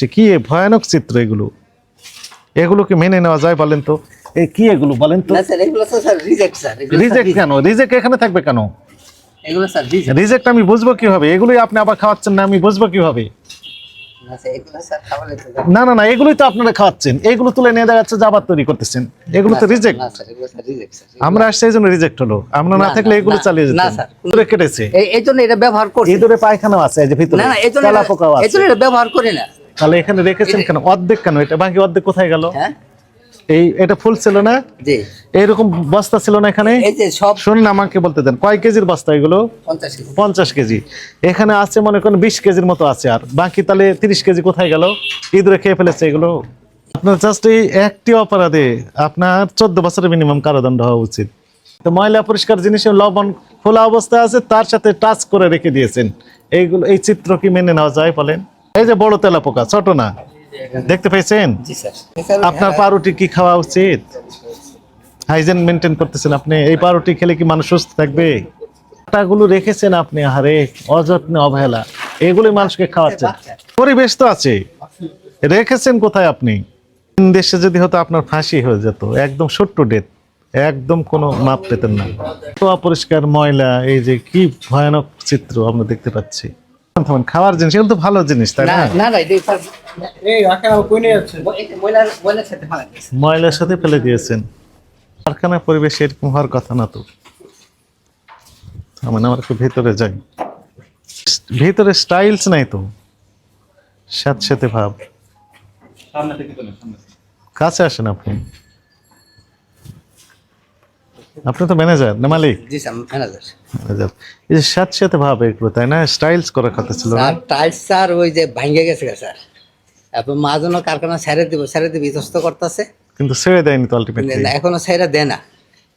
যে কি এ ভয়ানক চিত্র এগুলো। এগুলো কি মেনে নেওয়া যায় বলেন তো? এই কি এগুলো বলেন তো? না স্যার এগুলো তো স্যার রিজেক্ট কেন? রিজেক্ট এখানে থাকবে কেন? রিজেক্ট আমি বুঝব কীভাবে? এগুলোই আপনি আবার খাওয়াচ্ছেন না আমি বুঝব কীভাবে? না না না এগুলোই তো আপনারা খাওয়াচ্ছেন। এগুলো তুলে নিয়ে দেখা যাচ্ছে জাবার তৈরি করতেছেন। এগুলো তো রিজেক্ট আমরা আসছে এই জন্য রিজেক্ট হলো। আমরা না থাকলে এগুলো চালিয়ে না, যেতেন কেটেছে। এই জন্য এটা ব্যবহার করছি ইঁদুরে পায়খানাও আছে এই যে ভিতরে। না না এই জন্য এটা ব্যবহার করি না। তাহলে এখানে রেখেছেন কেন? অর্ধেক কেন এটা? বাকি অর্ধেক কোথায় গেল? হ্যাঁ। এই এটা ফুল ছিল না? জি। এইরকম বস্তা ছিল না এখানে? এই যে সব শুনুন আমাকে বলতে দেন। কয় কেজির বস্তা এগুলো? পঞ্চাশ কেজি। পঞ্চাশ কেজি। এখানে আছে মনে করেন বিশ কেজির মতো আছে আর। বাকি তাহলে তিরিশ কেজি কোথায় গেল? ইঁদুরে খেয়ে ফেলেছে এগুলো। আপনার জাস্ট এই একটি অপরাধে আপনার চোদ্দ বছরের মিনিমাম কারাদণ্ড হওয়া উচিত। তো ময়লা পরিষ্কার জিনিসের লবণ খোলা অবস্থায় আছে তার সাথে টাচ করে রেখে দিয়েছেন। এইগুলো এই চিত্র কি মেনে নেওয়া যায় বলেন? এই যে বড় তেলা পোকা ছোট না? দেখতে পেয়েছেন? স্যার। আপনার পাউরুটি কি খাওয়া উচিত? হাইজেন মেনটেন করতেছেন আপনি? এই পাউরুটি খেলে কি মানুষ সুস্থ থাকবে? আটাগুলো রেখেছেন আপনি আহারে অযত্নে অবহেলা। এগুলোই মানুষকে খাওয়াচ্ছেন পরিবেশ তো আছে। রেখেছেন কোথায় আপনি? দেশে যদি হতো আপনার ফাঁসি হয়ে যেত। একদম ছোট্ট ডেট একদম কোনো মাপ পেতেন না। তো অপরিষ্কার ময়লা এই যে কি ভয়ানক চিত্র আমরা দেখতে পাচ্ছি। খাওয়ার জিনিস এগুলো তো ভালো জিনিস তাই না? না না না ময়লার ময়লার সাথে ফালা দিয়েছে। ময়লার সাথে ফেলে দিয়েছেন। কারখানা পরিবেশ এরকম হওয়ার কথা না তো। মানে আমার একটু ভেতরে যাই। ভেতরে স্টাইলস নাই তো। স্যাঁতস্যাঁতে ভাব। সামনে থেকে তোলেন সামনে কাছে আসেন আপনি। আপনি তো ম্যানেজার না মালিক? জি স্যার ম্যানেজার ম্যানেজার এই যে স্যাঁতস্যাঁতে ভাব এগুলো তাই না? স্টাইলস করার কথা ছিল না? স্যার টাইলস স্যার ওই যে ভাঙ্গে গেছে স্যার। এখন মাঝন কারখানা ছেড়ে দিব ছেড়ে দিব ইতস্ত করতেছে। কিন্তু ছেড়ে দেয়নি তো আলটিমেটলি এখনও ছেড়ে দেয় না।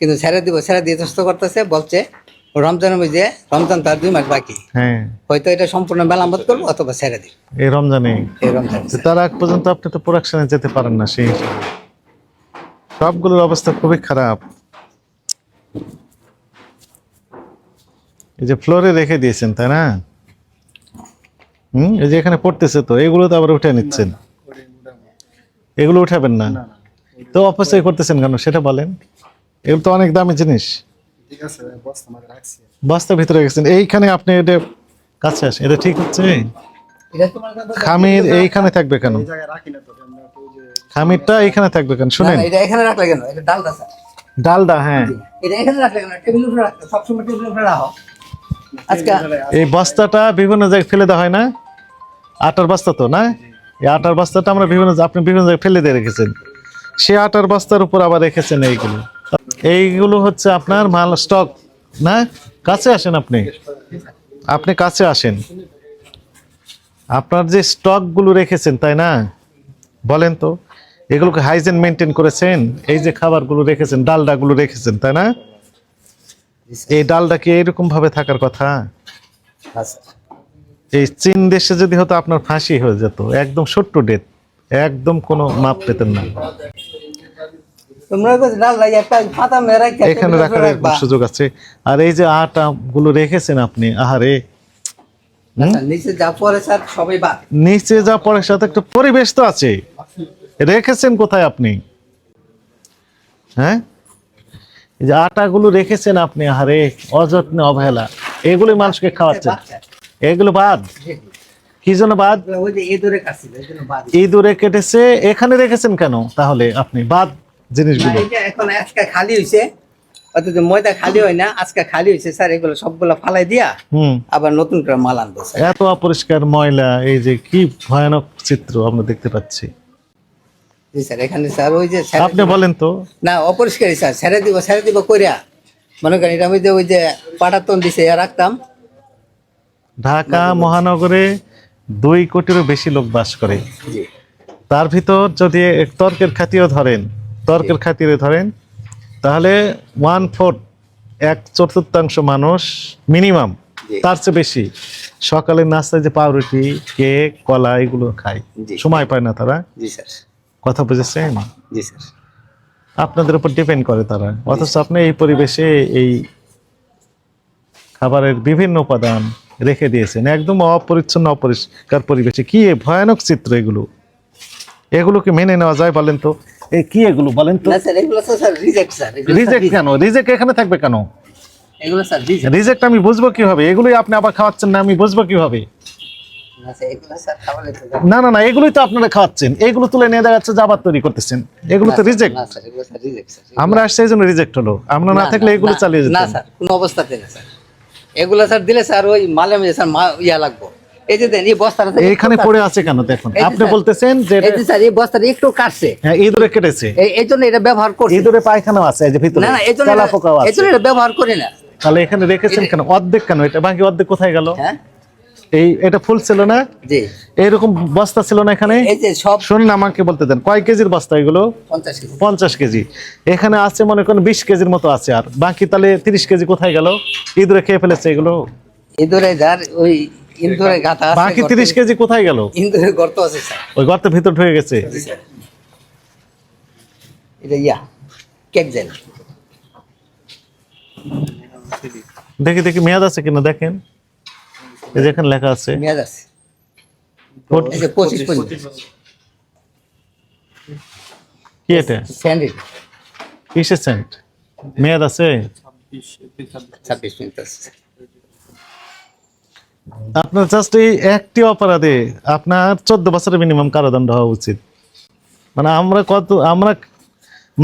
কিন্তু ছেড়ে দিব ছেড়ে দিয়ে ইতস্ত করতেছে বলছে রমজানের মধ্যে রমজান তার দুই মাস বাকি। হ্যাঁ। হয়তো এটা সম্পূর্ণ মেলামত করব অথবা ছেড়ে দিব। এই রমজানে? এই রমজান তার আগ পর্যন্ত আপনি তো প্রোডাকশনে যেতে পারেন না সেই সবগুলোর অবস্থা খুবই খারাপ। এই যে ফ্লোরে রেখে দিয়েছেন তাই না? হুম? এই যে এখানে পড়তেছে তো এগুলো তো আবার উঠে নিচ্ছেন। এগুলো উঠাবেন না? তো অপচয় করতেছেন কেন সেটা বলেন। এগুলো তো অনেক দামি জিনিস। ঠিক বস্তা বস্তার ভিতরে গেছেন এইখানে আপনি এটা কাছে আসেন এটা ঠিক হচ্ছে? খামির এইখানে থাকবে কেন? এই জায়গায় রাখি না তো আমরা তো ওই যে খামিরটা এইখানে থাকবে কেন? শুনেন না, এটা এখানে রাখলে কেন? এটা ডালটা স্যার। হ্যাঁ। এটা এখানে রাখলে কেন? টেবিল উপরে রাখলে সবসময় টেবিল উপরে রাখো। আজকে এই বস্তাটা বিভিন্ন জায়গায় ফেলে দেওয়া হয় না? আটার বস্তা তো, না? এই আটার বস্তাটা আমরা বিভিন্ন আপনি বিভিন্ন জায়গায় ফেলে দিয়ে রেখেছেন। সে আটার বস্তার উপর আবার রেখেছেন এইগুলো। এইগুলো হচ্ছে আপনার মাল স্টক, না? কাছে আসেন আপনি। আপনি কাছে আসেন। আপনার যে স্টকগুলো রেখেছেন, তাই না? বলেন তো। এগুলোকে হাইজেন মেনটেন করেছেন? এই যে খাবারগুলো রেখেছেন, ডালডাগুলো রেখেছেন, তাই না? এই ডালটা কি এরকম ভাবে থাকার কথা? এই চীন দেশে যদি হতো আপনার ফাঁসি হয়ে যেত একদম ছোট্ট ডেট একদম কোনো মাপ পেতেন না। এখানে রাখার একদম সুযোগ আছে। আর এই যে আটা গুলো রেখেছেন আপনি আহারে। আচ্ছা, নিচে যা পরে স্যার সবাই নিচে যা পড়ে সাথে একটা পরিবেশ তো আছে। রেখেছেন কোথায় আপনি? হ্যাঁ? যে আটাগুলো রেখেছেন আপনি আহারে অযত্নে অবহেলা। এগুলো মানুষকে খাওয়াচ্ছেন। এগুলো বাদ? কি জন্য বাদ? ইঁদুরে কেটেছে। এখানে রেখেছেন কেন তাহলে আপনি? বাদ জিনিসগুলো। এখন আজকে খালি হয়েছে ময়দা খালি হয় না আজকে খালি হয়েছে স্যার এগুলো সবগুলো ফালাই দিয়া হুম। আবার নতুন করে মাল আনব এত অপরিষ্কার ময়লা এই যে কি ভয়ানক চিত্র আমরা দেখতে পাচ্ছি। জি স্যার এখানে স্যার ওই যে আপনি বলেন তো। না অপরিষ্কারই স্যার ছেড়ে দিব ছেড়ে দিব কইরা। মনে করেন এটা মধ্যে ওই যে পাটাতন দিছে ইয়া রাখতাম। ঢাকা মহানগরে দুই কোটিরও বেশি লোক বাস করে। তার ভিতর যদি তর্কের খাতিও ধরেন তর্কের খাতিরে ধরেন তাহলে ওয়ান ফোর্থ এক চতুর্থাংশ মানুষ মিনিমাম তার চেয়ে বেশি। সকালের নাস্তায় যে পাউরুটি কেক কলা এগুলো খায়। সময় পায় না তারা। জি স্যার। কথা বুঝেছেন? জি স্যার। আপনাদের উপর ডিপেন্ড করে তারা। অথচ আপনি এই পরিবেশে এই খাবারের বিভিন্ন উপাদান রেখে দিয়েছেন। একদম অপরিচ্ছন্ন অপরিষ্কার পরিবেশে। কি এ ভয়ানক চিত্র এগুলো? এগুলো কি মেনে নেওয়া যায় বলেন তো? এ কি এগুলো বলেন তো? এগুলো রিজেক্ট রিজেক্ট কেন? রিজেক্ট এখানে থাকবে কেন? এগুলো স্যার রিজেক্ট রিজেক্ট আমি বুঝব কীভাবে? এগুলোই আপনি আবার খাওয়াচ্ছেন না আমি বুঝব কীভাবে? না তো না না না এগুলোই তো আপনারা খাওয়াচ্ছেন। এগুলো তুলে নিয়ে দেখা যাচ্ছে আবার তৈরি করতেছেন। এগুলো তো রিজেক্ট আমরা আসছে এই জন্য রিজেক্ট হলো। আমরা না থাকলে এগুলো চালিয়ে না স্যার কোনো অবস্থাতে না স্যার। এগুলো স্যার দিলে স্যার ওই মালে স্যার মা ইয়া লাগবো। এই যে দেন এই বস্তাটা স্যার পড়ে আছে কেন দেখুন? আপনি বলতেছেন যে এই যে স্যার এই বস্তাটা একটু কাটছে। হ্যাঁ ইঁদুরে কেটেছে। এই জন্য এটা ব্যবহার করছি। ইঁদুরে পায়খানাও আছে এই যে ভিতরে। না না এই জন্য এটা- এই জন্য এটা ব্যবহার করি না। তাহলে এখানে রেখেছেন কেন? অর্ধেক কেন? এটা বাকি অর্ধেক কোথায় গেল? হ্যাঁ? এই এটা ফুল ছিল না? জি। এইরকম বস্তা ছিল না এখানে? এই যে সব শুনুন আমাকে বলতে দেন। কয় কেজির বস্তা এগুলো? পঞ্চাশ কেজি। পঞ্চাশ কেজি। এখানে আছে মনে করেন বিশ কেজির মতো আছে। আর বাকি তাহলে তিরিশ কেজি কোথায় গেল? ইঁদুরে খেয়ে ফেলেছে এগুলো? ইঁদুরে যার ওই ইঁদুরে গাঁথা আছে বাকি গর্তে- তিরিশ কেজি কোথায় গেল? ইঁদুরে গর্ত আছে স্যার। ওই গর্তের ভিতর ঢুকে গেছে? এটা ইয়া কেক জেল। দেখি দেখি মেয়াদ আছে কিনা? দেখেন। এই যে এখানে লেখা আছে। মেয়াদ আছে। এই যে কি এটা? স্যান্ডেল কিসের সেন্ট মেয়াদ আছে? ছাব্বিশ মিনিট আছে। আপনার জাস্ট এই একটি অপরাধে আপনার চোদ্দ বছরের মিনিমাম কারাদণ্ড হওয়া উচিত। মানে আমরা কত আমরা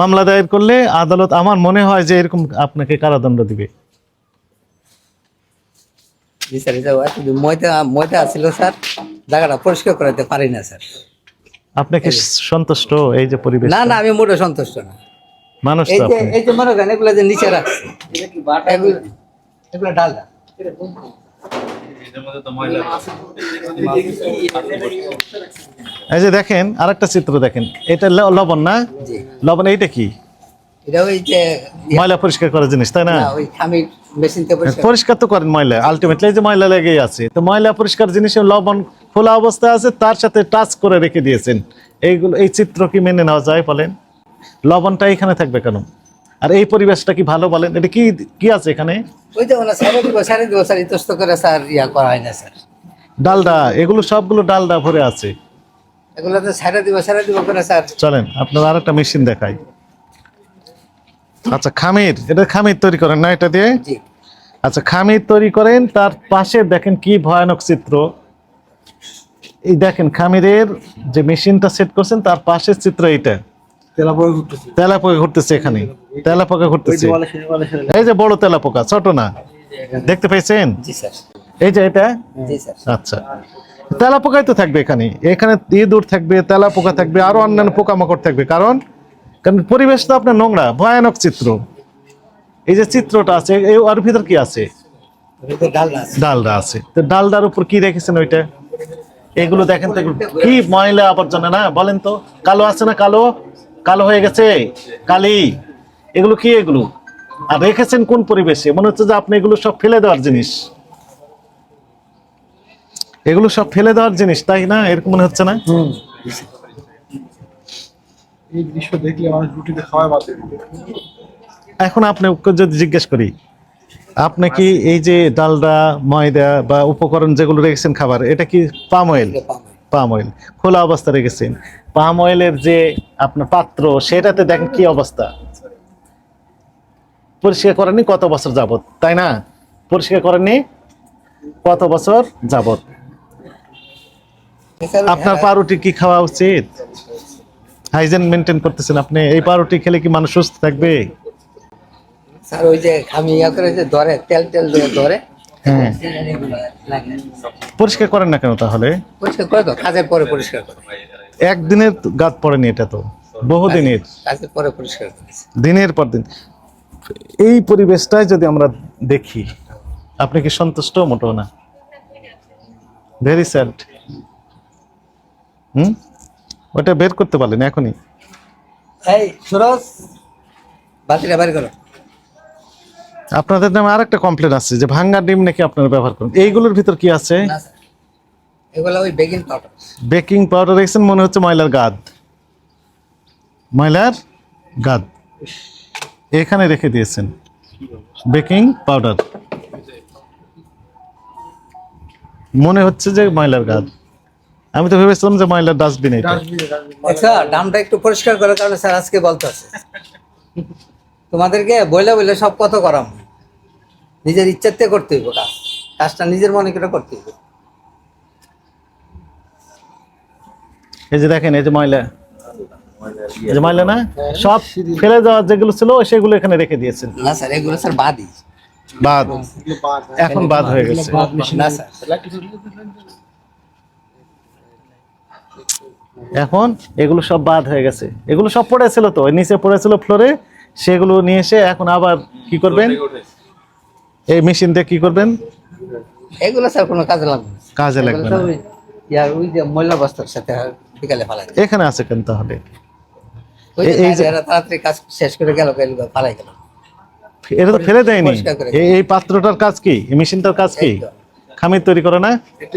মামলা দায়ের করলে আদালত আমার মনে হয় যে এরকম আপনাকে কারাদণ্ড দিবে। জি স্যার এটা একটু ছিল স্যার। জায়গাটা পরিষ্কার করাতে পারি না স্যার। আপনাকে সন্তুষ্ট এই যে পরিবেশ? না না আমি মোটে সন্তুষ্ট না। মানুষ এই যে এই যে মনে করেন এগুলো যে নিচে রাখছে এগুলো এগুলো এই যে দেখেন আরেকটা চিত্র দেখেন। এটা ল- লবণ না? জি। লবণ এইটা কি? এটা ওই যে ময়লা পরিষ্কার করার জিনিস তাই না? না, ওই খামির পরিষ্কার। তো করেন ময়লা আলটিমেটলি যে ময়লা লেগেই আছে। তো ময়লা পরিষ্কার জিনিসে লবণ খোলা অবস্থায় আছে তার সাথে টাচ করে রেখে দিয়েছেন। এইগুলো এই চিত্র কি মেনে নেওয়া যায় বলেন? লবণটা এখানে থাকবে কেন? আর এই পরিবেশটা কি ভালো বলেন? এটা কি কি আছে এখানে? ওই যে ওনা সারে দিব সারে দিব স্যার ইতস্ত করে স্যার ইয়া করা হয় না স্যার। ডালডা এগুলো সবগুলো ডালডা ভরে আছে। এগুলো তো সারে দিব সারে দিব করে স্যার। চলেন আপনার আর একটা মেশিন দেখাই। আচ্ছা খামির এটা খামির তৈরি করেন না এটা দিয়ে? আচ্ছা খামির তৈরি করেন তার পাশে দেখেন কি ভয়ানক চিত্র। এই দেখেন খামিরের যে মেশিনটা সেট করছেন তার পাশের চিত্র এইটা। তেলাপোকা ঘুরতেছে। এখানে। তেলা পোকা ঘুরতেছে। এই যে বড় তেলা পোকা ছোট না? দেখতে স্যার। এই যে এটা? আচ্ছা। তেলা পোকাই তো থাকবে এখানে। এখানে ইঁদুর থাকবে তেলাপোকা থাকবে আরও অন্যান্য পোকামাকড় থাকবে। কারণ কারণ পরিবেশ তো আপনার নোংরা ভয়ানক চিত্র। এই যে চিত্রটা আছে ওর ভিতর কি আছে? ডালডা আছে। তো ডালডার উপর কি রেখেছেন ওইটা? এগুলো দেখেন তো কি ময়লা আবর্জনা না? বলেন তো কালো আছে না কালো? কালো হয়ে গেছে? কালি। এগুলো কি এগুলো? আর রেখেছেন কোন পরিবেশে? মনে হচ্ছে যে আপনি এগুলো সব ফেলে দেওয়ার জিনিস। এগুলো সব ফেলে দেওয়ার জিনিস তাই না? এরকম মনে হচ্ছে না? এই দৃশ্য দেখলে মানুষ রুটিতে খাওয়া বাদ এখন আপনি যদি জিজ্ঞেস করি আপনি কি এই যে ডালডা ময়দা বা উপকরণ যেগুলো রেখেছেন খাবার এটা কি পাম অয়েল পাম অয়েল খোলা অবস্থা রেখেছেন। পাম অয়েলের যে আপনার পাত্র সেটাতে দেখেন কি অবস্থা। পরিষ্কার করেননি কত বছর যাবত তাই না? পরিষ্কার করেননি কত বছর যাবত আপনার পাউরুটি কি খাওয়া উচিত? হাইজেন মেনটেন করতেছেন আপনি এই পাউরুটি খেলে কি মানুষ সুস্থ থাকবে? স্যার ওই যে খামি ইয়া করে যে ধরে তেল তেল দিয়ে ধরে। হ্যাঁ। পরিষ্কার করেন না কেন তাহলে? পরিষ্কার করে তো কাজের পরে পরিষ্কার করে একদিনের গাত পড়েনি এটা তো বহুদিনের। কাজের পরে পরিষ্কার দিনের পর দিন। এই পরিবেশটাই যদি আমরা দেখি আপনি কি সন্তুষ্ট মোটেও না? ভেরি স্যাড হুম? ওটা বের করতে পারলেন এখনই। এই সুরজ বাতিটা বাড়ি করো। আপনাদের নামে আরেকটা কমপ্লেন আছে যে ভাঙ্গা ডিম নাকি আপনারা ব্যবহার করেন। এইগুলোর ভিতর কি আছে? এগুলো ওই বেগিং পাউডার বেকিং পাউডার রেখেছেন মনে হচ্ছে ময়লার গাদ। ময়লার গাদ। এখানে রেখে দিয়েছেন। বেকিং পাউডার মনে হচ্ছে যে ময়লার গাদ। আমি তো ভেবেছিলাম যে ময়লার ডাস্টবিন এটা। আচ্ছা ডামটা একটু পরিষ্কার করার কারণে স্যার আজকে বলতেছে তোমাদেরকে বইলে বইলে সব কত করাম। নিজের ইচ্ছাতে করতে হইব কাজ কাজটা নিজের মনে করে করতে হইব এই যে দেখেন এই যে ময়লা এই যে ময়লা না সব ফেলে দেওয়া যেগুলো ছিল সেগুলো এখানে রেখে দিয়েছেন। না স্যার এগুলো স্যার বাদই। বাদ। এখন বাদ হয়ে গেছে। না স্যার। এখন এগুলো সব বাদ হয়ে গেছে। এগুলো সব পড়েছিল তো নিচে পড়েছিল ফ্লোরে সেগুলো নিয়ে এসে এখন আবার কি করবেন? এই মেশিন দিয়ে কি করবেন? এগুলো স্যার কোনো কাজে লাগবে কাজে লাগবে না। ইয়ার ওই যে ময়লা বস্তার সাথে বিকালে ফালাই এখানে আছে কেন তাহলে? এই- যে- এরা তাড়াতাড়ি কাজ শেষ করে গেল গেল ফালাই গেল। এটা তো ফেলে দেয়নি। এই এই পাত্রটার কাজ কি? এই মেশিনটার কাজ কি? খামির তৈরি করে না? এটা